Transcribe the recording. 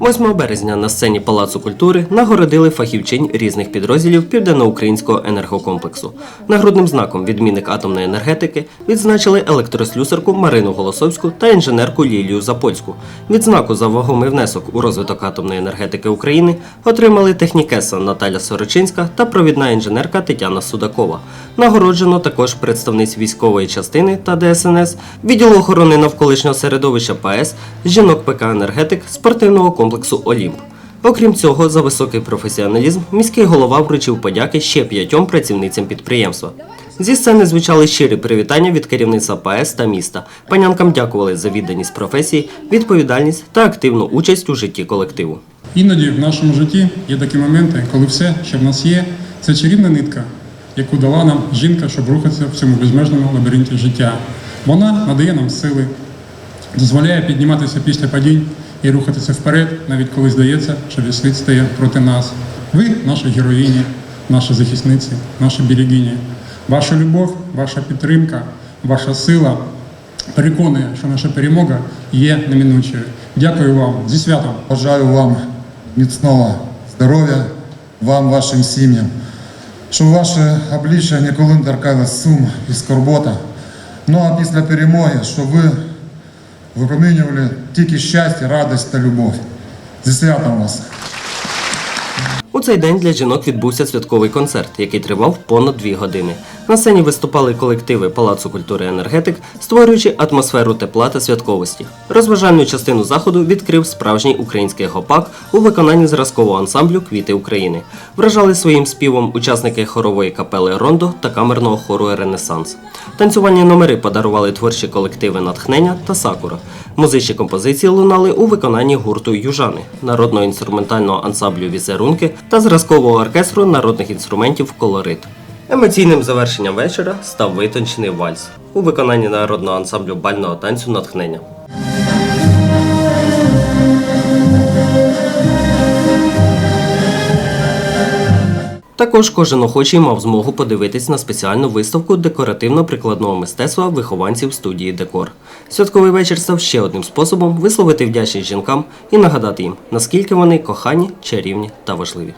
8 березня на сцені Палацу культури нагородили фахівчинь різних підрозділів Південноукраїнського енергокомплексу. Нагрудним знаком відмінник атомної енергетики відзначили електрослюсарку Марину Голосовську та інженерку Лілію Запольську. Відзнаку за вагомий внесок у розвиток атомної енергетики України отримали технікеса Наталя Сорочинська та провідна інженерка Тетяна Судакова. Нагороджено також представниць військової частини та ДСНС, відділу охорони навколишнього середовища ПАЕС, жінок ПК енергетик спортивного комплексу Олімп. Окрім цього, за високий професіоналізм міський голова вручив подяки ще п'ятьом працівницям підприємства. Зі сцени звучали щирі привітання від керівництва ПАЕС та міста. Панянкам дякували за відданість професії, відповідальність та активну участь у житті колективу. Іноді в нашому житті є такі моменти, коли все, що в нас є, це чарівна нитка, яку дала нам жінка, щоб рухатися в цьому безмежному лабіринті життя. Вона надає нам сили, дозволяє підніматися після падінь і рухатися вперед, навіть коли здається, що весь світ стає проти нас. Ви наші героїні, наші захисниці, наші берегині. Ваша любов, ваша підтримка, ваша сила переконує, що наша перемога є неминучою. Дякую вам зі святом. Бажаю вам міцного здоров'я, вам, вашим сім'ям, щоб ваше обличчя ніколи не торкалось сум і скорбота. Ну а після перемоги, щоб ви випромінювали тільки щастя, радість та любов. Зі святом вас! У цей день для жінок відбувся святковий концерт, який тривав понад дві години. На сцені виступали колективи Палацу культури енергетик, створюючи атмосферу тепла та святковості. Розважальну частину заходу відкрив справжній український гопак у виконанні зразкового ансамблю Квіти України. Вражали своїм співом учасники хорової капели Рондо та камерного хору Ренесанс. Танцювальні номери подарували творчі колективи Натхнення та Сакура. Музичні композиції лунали у виконанні гурту Южани, народного інструментального ансамблю Візерунки та зразкового оркестру народних інструментів Колорит. Емоційним завершенням вечора став витончений вальс у виконанні народного ансамблю бального танцю Натхнення. Також кожен охочий мав змогу подивитись на спеціальну виставку декоративно-прикладного мистецтва вихованців студії Декор. Святковий вечір став ще одним способом висловити вдячність жінкам і нагадати їм, наскільки вони кохані, чарівні та важливі.